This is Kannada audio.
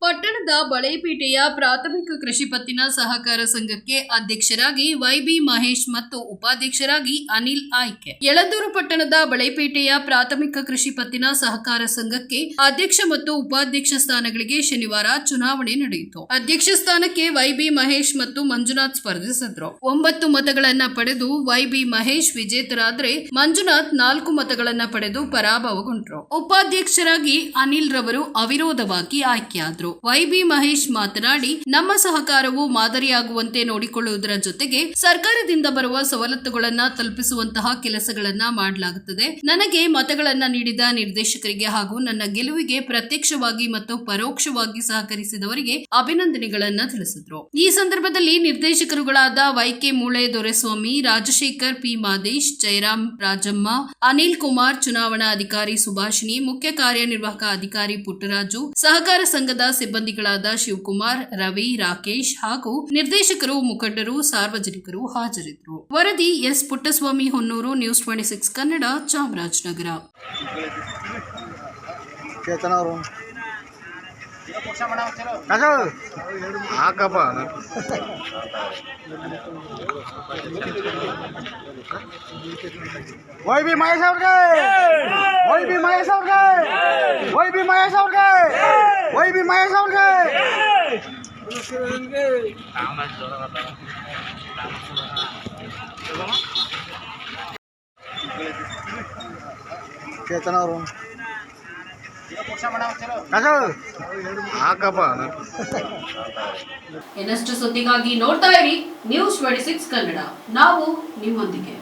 ಪಟ್ಟಣದ ಬಳೆಪೇಟೆಯ ಪ್ರಾಥಮಿಕ ಕೃಷಿ ಪತ್ತಿನ ಸಹಕಾರ ಸಂಘಕ್ಕೆ ಅಧ್ಯಕ್ಷರಾಗಿ ವೈಬಿ ಮಹೇಶ್ ಮತ್ತು ಉಪಾಧ್ಯಕ್ಷರಾಗಿ ಅನಿಲ್ ಆಯ್ಕೆ. ಯಳಂದೂರು ಪಟ್ಟಣದ ಬಳೆಪೇಟೆಯ ಪ್ರಾಥಮಿಕ ಕೃಷಿ ಪತ್ತಿನ ಸಹಕಾರ ಸಂಘಕ್ಕೆ ಅಧ್ಯಕ್ಷ ಮತ್ತು ಉಪಾಧ್ಯಕ್ಷ ಸ್ಥಾನಗಳಿಗೆ ಶನಿವಾರ ಚುನಾವಣೆ ನಡೆಯಿತು. ಅಧ್ಯಕ್ಷ ಸ್ಥಾನಕ್ಕೆ ವೈಬಿ ಮಹೇಶ್ ಮತ್ತು ಮಂಜುನಾಥ್ ಸ್ಪರ್ಧಿಸಿದ್ರು. ಒಂಬತ್ತು ಮತಗಳನ್ನ ಪಡೆದು ವೈಬಿ ಮಹೇಶ್ ವಿಜೇತರಾದ್ರೆ ಮಂಜುನಾಥ್ ನಾಲ್ಕು ಮತಗಳನ್ನ ಪಡೆದು ಪರಾಭವಗೊಂಡ್ರು. ಉಪಾಧ್ಯಕ್ಷರಾಗಿ ಅನಿಲ್ ರವರು ಅವಿರೋಧವಾಗಿ ಆಯ್ಕೆಯಾದರು. ವೈಬಿ ಮಹೇಶ್ ಮಾತನಾಡಿ, ನಮ್ಮ ಸಹಕಾರವು ಮಾದರಿಯಾಗುವಂತೆ ನೋಡಿಕೊಳ್ಳುವುದರ ಜೊತೆಗೆ ಸರ್ಕಾರದಿಂದ ಬರುವ ಸವಲತ್ತುಗಳನ್ನ ತಲುಪಿಸುವಂತಹ ಕೆಲಸಗಳನ್ನ ಮಾಡಲಾಗುತ್ತದೆ. ನನಗೆ ಮತಗಳನ್ನ ನೀಡಿದ ನಿರ್ದೇಶಕರಿಗೆ ಹಾಗೂ ನನ್ನ ಗೆಲುವಿಗೆ ಪ್ರತ್ಯಕ್ಷವಾಗಿ ಮತ್ತು ಪರೋಕ್ಷವಾಗಿ ಸಹಕರಿಸಿದವರಿಗೆ ಅಭಿನಂದನೆಗಳನ್ನ ತಿಳಿಸಿದ್ರು. ಈ ಸಂದರ್ಭದಲ್ಲಿ ನಿರ್ದೇಶಕರುಗಳಾದ ವೈಕೆ ಮೂಳೆ, ದೊರೆಸ್ವಾಮಿ, ರಾಜಶೇಖರ್ ಪಿ ಮಾದೇಶ್, ಜಯರಾಮ್ ರಾಜಮ್ಮ ಅನಿಲ್ ಕುಮಾರ್ ಚುನಾವಣಾ ಅಧಿಕಾರಿ ಸುಭಾಷಿಣಿ, ಮುಖ್ಯ ಕಾರ್ಯನಿರ್ವಾಹಕ ಅಧಿಕಾರಿ ಪುಟ್ಟರಾಜು ಸಹಕಾರ ಸಂಘದ ಸಿಬ್ಬಂದಿಗಳಾದ ಶಿವಕುಮಾರ್ ರವಿ ರಾಕೇಶ್ ಹಾಗೂ ನಿರ್ದೇಶಕರು ಮುಖಂಡರು ಸಾರ್ವಜನಿಕರು ಹಾಜರಿದ್ದರು. ವರದಿ S Puttaswamy Honnur News twenty six Kannada Chamarajanagar. ಹಾಕಪ್ಪ. Y B Mahesh ಅವ್ರಿಗೆ. ವೈ ಬಿ ಮಹೇಶ್ ಅವ್ರಿಗೆ ವೈ ಬಿ ಮಹೇಶ್ ಅವ್ರಿಗೆ ವೈ ಬಿ ಮಹೇಶ್ ಅವ್ರಿಗೆ ಚೇತನ ಅವರು ಕಾಸು ಹಾಕಪ್ಪ ಇನ್ನಷ್ಟು ಸುದ್ದಿಗಾಗಿ ನೋಡ್ತಾ ಇರಿ ನ್ಯೂಸ್ ಟ್ವೆಂಟಿ ಸಿಕ್ಸ್ ಕನ್ನಡ. ನಾವು ನಿಮ್ಮೊಂದಿಗೆ.